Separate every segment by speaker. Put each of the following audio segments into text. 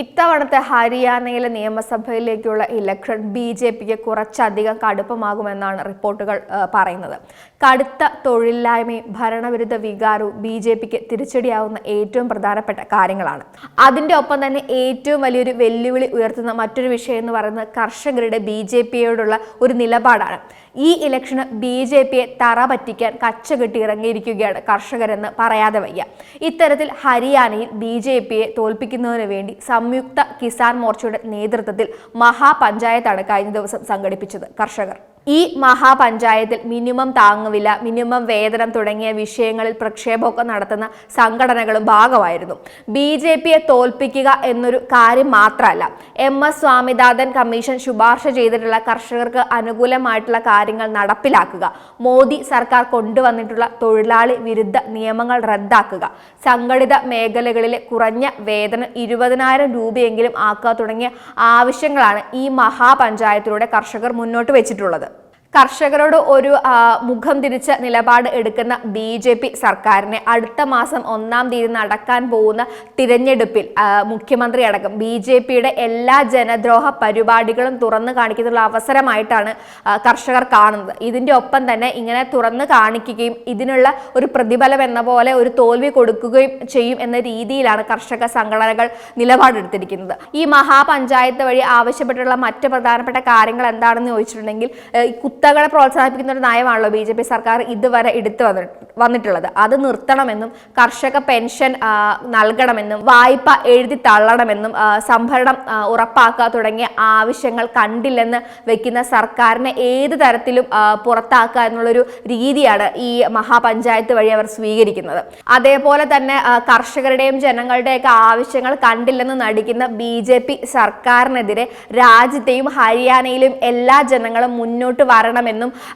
Speaker 1: ഇത്തവണത്തെ ഹരിയാനയിലെ നിയമസഭയിലേക്കുള്ള ഇലക്ഷൻ ബി ജെ പിക്ക് കുറച്ചധികം കടുപ്പമാകുമെന്നാണ് റിപ്പോർട്ടുകൾ പറയുന്നത്. കടുത്ത തൊഴിലില്ലായ്മയും ഭരണവിരുദ്ധ വികാരവും ബി ജെ പിക്ക് തിരിച്ചടിയാവുന്ന ഏറ്റവും പ്രധാനപ്പെട്ട കാര്യങ്ങളാണ്. അതിന്റെ ഒപ്പം തന്നെ ഏറ്റവും വലിയൊരു വെല്ലുവിളി ഉയർത്തുന്ന മറ്റൊരു വിഷയം എന്ന് പറയുന്നത് കർഷകരുടെ ബി ജെ പിയോടുള്ള ഒരു നിലപാടാണ്. ഈ ഇലക്ഷന് ബി ജെ പിയെ തറ പറ്റിക്കാൻ കച്ച കെട്ടി ഇറങ്ങിയിരിക്കുകയാണ് കർഷകരെന്ന് പറയാതെ വയ്യ. ഇത്തരത്തിൽ ഹരിയാനയിൽ ബി ജെ പിയെ തോൽപ്പിക്കുന്നതിന് വേണ്ടി സംയുക്ത കിസാൻ മോർച്ചയുടെ നേതൃത്വത്തിൽ മഹാപഞ്ചായത്താണ് കഴിഞ്ഞ ദിവസം സംഘടിപ്പിച്ചത്. കർഷകർ ഈ മഹാപഞ്ചായത്തിൽ മിനിമം താങ്ങുവില മിനിമം വേതനം തുടങ്ങിയ വിഷയങ്ങളിൽ പ്രക്ഷേപമൊക്കെ നടത്തുന്ന സംഘടനകളും ഭാഗമായിരുന്നു. ബി ജെ പിയെ തോൽപ്പിക്കുക എന്നൊരു കാര്യം മാത്രമല്ല എം എസ് സ്വാമിനാഥൻ കമ്മീഷൻ ശുപാർശ ചെയ്തിട്ടുള്ള കർഷകർക്ക് അനുകൂലമായിട്ടുള്ള കാര്യങ്ങൾ നടപ്പിലാക്കുക മോദി സർക്കാർ കൊണ്ടുവന്നിട്ടുള്ള തൊഴിലാളി വിരുദ്ധ നിയമങ്ങൾ റദ്ദാക്കുക സംഘടിത മേഖലകളിലെ കുറഞ്ഞ വേതനം ഇരുപതിനായിരം രൂപയെങ്കിലും ആക്കുക തുടങ്ങിയ ആവശ്യങ്ങളാണ് ഈ മഹാപഞ്ചായത്തിലൂടെ കർഷകർ മുന്നോട്ട് വെച്ചിട്ടുള്ളത്. കർഷകരോട് ഒരു മുഖം തിരിച്ച നിലപാട് എടുക്കുന്ന ബി ജെ പി സർക്കാരിനെ അടുത്ത മാസം ഒന്നാം തീയതി നടക്കാൻ പോകുന്ന തിരഞ്ഞെടുപ്പിൽ മുഖ്യമന്ത്രി അടക്കം ബി ജെ പിയുടെ എല്ലാ ജനദ്രോഹ പരിപാടികളും തുറന്നു കാണിക്കുന്നുള്ള അവസരമായിട്ടാണ് കർഷകർ കാണുന്നത്. ഇതിന്റെ ഒപ്പം തന്നെ ഇങ്ങനെ തുറന്നു കാണിക്കുകയും ഇതിനുള്ള ഒരു പ്രതിഫലം എന്ന പോലെ ഒരു തോൽവി കൊടുക്കുകയും ചെയ്യും എന്ന രീതിയിലാണ് കർഷക സംഘടനകൾ നിലപാടെടുത്തിരിക്കുന്നത്. ഈ മഹാപഞ്ചായത്ത് വഴി ആവശ്യപ്പെട്ടുള്ള മറ്റ് പ്രധാനപ്പെട്ട കാര്യങ്ങൾ എന്താണെന്ന് ചോദിച്ചിട്ടുണ്ടെങ്കിൽ കുത്തകളെ പ്രോത്സാഹിപ്പിക്കുന്ന ഒരു നയമാണല്ലോ ബി ജെ പി സർക്കാർ ഇതുവരെ എടുത്തു വന്നി- വന്നിട്ടുള്ളത്. അത് നിർത്തണമെന്നും കർഷക പെൻഷൻ നൽകണമെന്നും വായ്പ എഴുതി തള്ളണമെന്നും സംഭരണം ഉറപ്പാക്കുക തുടങ്ങിയ ആവശ്യങ്ങൾ കണ്ടില്ലെന്ന് വെക്കുന്ന സർക്കാരിനെ ഏത് തരത്തിലും പുറത്താക്കുക എന്നുള്ളൊരു രീതിയാണ് ഈ മഹാപഞ്ചായത്ത് വഴി അവർ സ്വീകരിക്കുന്നത്. അതേപോലെ തന്നെ കർഷകരുടെയും ജനങ്ങളുടെയൊക്കെ ആവശ്യങ്ങൾ കണ്ടില്ലെന്ന് നടിക്കുന്ന ബി ജെ പി സർക്കാരിനെതിരെ രാജ്യത്തെയും ഹരിയാനയിലും എല്ലാ ജനങ്ങളും മുന്നോട്ട് വരണമെന്നും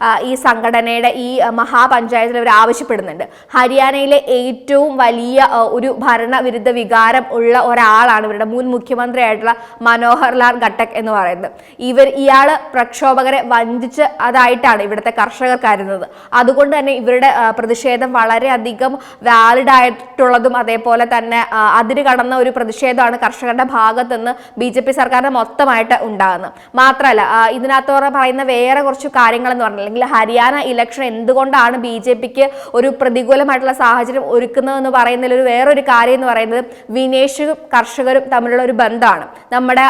Speaker 1: ആ, ഈ സംഘടനയുടെ ഈ മഹാപഞ്ചായത്തിൽ അവർ ആവശ്യപ്പെടുന്നുണ്ട്. ഹരിയാനയിലെ ഏറ്റവും വലിയ ഒരു ഭരണവിരുദ്ധ വികാരം ഉള്ള ഒരാളാണ് ഇവരുടെ മുൻ മുഖ്യമന്ത്രിയായിട്ടുള്ള മനോഹർ ലാൽ ഘട്ടക് എന്ന് പറയുന്നത്. ഇവർ ഇയാൾ പ്രക്ഷോഭകരെ വഞ്ചിച്ച് അതായിട്ടാണ് ഇവിടുത്തെ കർഷകർ കരുതുന്നത്. അതുകൊണ്ട് തന്നെ ഇവരുടെ പ്രതിഷേധം വളരെയധികം വാലിഡ് ആയിട്ടുള്ളതും അതേപോലെ തന്നെ അതിന് കടന്ന ഒരു പ്രതിഷേധമാണ് കർഷകരുടെ ഭാഗത്തുനിന്ന് ബി ജെ പി സർക്കാരിന്റെ മൊത്തമായിട്ട് ഉണ്ടാകുന്നത്. മാത്രമല്ല ഇതിനകത്ത് പറയുന്ന വേറെ കുറച്ച് കാര്യങ്ങൾ എന്ന് പറഞ്ഞാൽ അല്ലെങ്കിൽ ഹരിയാന ഇലക്ഷൻ എന്തുകൊണ്ടാണ് ബി ജെ പിക്ക് ഒരു പ്രതികൂലമായിട്ടുള്ള സാഹചര്യം ഒരുക്കുന്നതെന്ന് പറയുന്നതിൽ ഒരു വേറൊരു കാര്യം എന്ന് പറയുന്നത് വിനേഷും കർഷകരും തമ്മിലുള്ള ഒരു ബന്ധമാണ്. നമ്മുടെ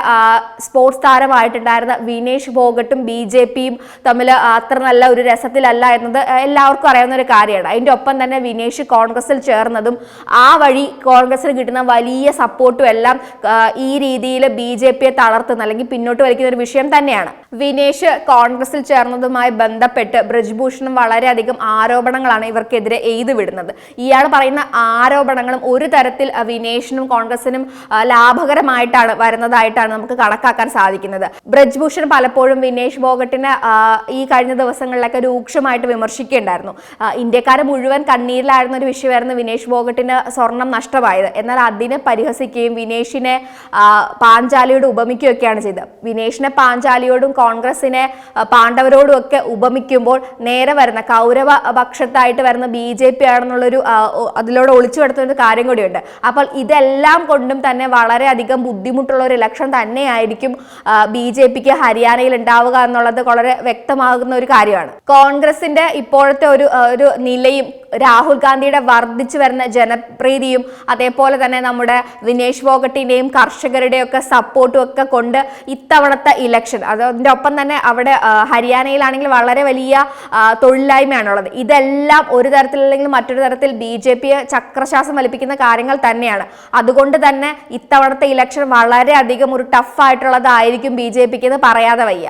Speaker 1: സ്പോർട്സ് താരമായിട്ടുണ്ടായിരുന്ന വിനേഷ് ഭോഗട്ടും ബി ജെ പിയും തമ്മിൽ അത്ര നല്ല ഒരു രസത്തിലല്ല എന്നത് എല്ലാവർക്കും അറിയാവുന്ന ഒരു കാര്യമാണ്. അതിന്റെ ഒപ്പം തന്നെ വിനേഷ് കോൺഗ്രസിൽ ചേർന്നതും ആ വഴി കോൺഗ്രസിന് കിട്ടുന്ന വലിയ സപ്പോർട്ടും എല്ലാം ഈ രീതിയിൽ ബി ജെ പിയെ തളർത്തുന്ന അല്ലെങ്കിൽ പിന്നോട്ട് വലിക്കുന്ന ഒരു വിഷയം തന്നെയാണ്. വിനേഷ് കോൺഗ്രസിൽ ചേർന്നതുമായി ബന്ധപ്പെട്ട് ബ്രജ്ഭൂഷണും വളരെയധികം ആരോപണങ്ങളാണ് ഇവർക്കെതിരെ എഴുതി വിടുന്നത്. ഇയാൾ പറയുന്ന ആരോപണങ്ങളും ഒരു തരത്തിൽ വിനേഷിനും കോൺഗ്രസിനും ലാഭകരമായിട്ടാണ് വരുന്നതായിട്ടാണ് നമുക്ക് കണക്കാക്കാൻ സാധിക്കുന്നത്. ബ്രജ്ഭൂഷൺ പലപ്പോഴും വിനേഷ് ബോഗട്ടിനെ ഈ കഴിഞ്ഞ ദിവസങ്ങളിലൊക്കെ രൂക്ഷമായിട്ട് വിമർശിക്കുകയുണ്ടായിരുന്നു. ഇന്ത്യക്കാരെ മുഴുവൻ കണ്ണീരിലായിരുന്ന ഒരു വിഷയമായിരുന്നു വിനേഷ് ബോഗട്ടിന് സ്വർണം നഷ്ടമായത്. എന്നാൽ അതിനെ പരിഹസിക്കുകയും വിനേഷിനെ പാഞ്ചാലിയോട് ഉപമിക്കുകയൊക്കെയാണ് ചെയ്തത്. വിനേഷിനെ പാഞ്ചാലിയോടും കോൺഗ്രസിനെ ആ, പാണ്ഡവരോടും ഒക്കെ ഉപമിക്കുമ്പോൾ നേരെ വരുന്ന കൗരവ പക്ഷത്തായിട്ട് വരുന്ന ബി ജെ പി ആണെന്നുള്ളൊരു അതിലൂടെ ഒളിച്ചു കിടത്തുന്ന കാര്യം കൂടിയുണ്ട്. അപ്പോൾ ഇതെല്ലാം കൊണ്ടും തന്നെ വളരെയധികം ബുദ്ധിമുട്ടുള്ള ഒരു ഇലക്ഷൻ തന്നെയായിരിക്കും ബി ജെ പിക്ക് ഹരിയാനയിൽ ഉണ്ടാവുക എന്നുള്ളത് വളരെ വ്യക്തമാകുന്ന ഒരു കാര്യമാണ്. കോൺഗ്രസിന്റെ ഇപ്പോഴത്തെ ഒരു ഒരു നിലയും രാഹുൽ ഗാന്ധിയുടെ വർദ്ധിച്ചു വരുന്ന ജനപ്രീതിയും അതേപോലെ തന്നെ നമ്മുടെ വിനേഷ് ഫോഗട്ടിന്റെയും കർഷകരുടെയും ഒക്കെ സപ്പോർട്ടും ഒക്കെ കൊണ്ട് ഇത്തവണത്തെ ഇലക്ഷൻ. അതിന്റെ ഒപ്പം തന്നെ അവിടെ ഹരിയാനയിലാണെങ്കിൽ വളരെ വലിയ തൊഴിലില്ലായ്മയാണുള്ളത്. ഇതെല്ലാം ഒരു തരത്തിലല്ലെങ്കിൽ മറ്റൊരു തരത്തിൽ ബി ജെ പിയെ ചക്രശ്വാസം വലിപ്പിക്കുന്ന കാര്യങ്ങൾ തന്നെയാണ്. അതുകൊണ്ട് തന്നെ ഇത്തവണത്തെ ഇലക്ഷൻ വളരെ അധികം ഒരു ടഫായിട്ടുള്ളതായിരിക്കും ബി ജെ പിക്ക് എന്ന് പറയാതെ വയ്യ.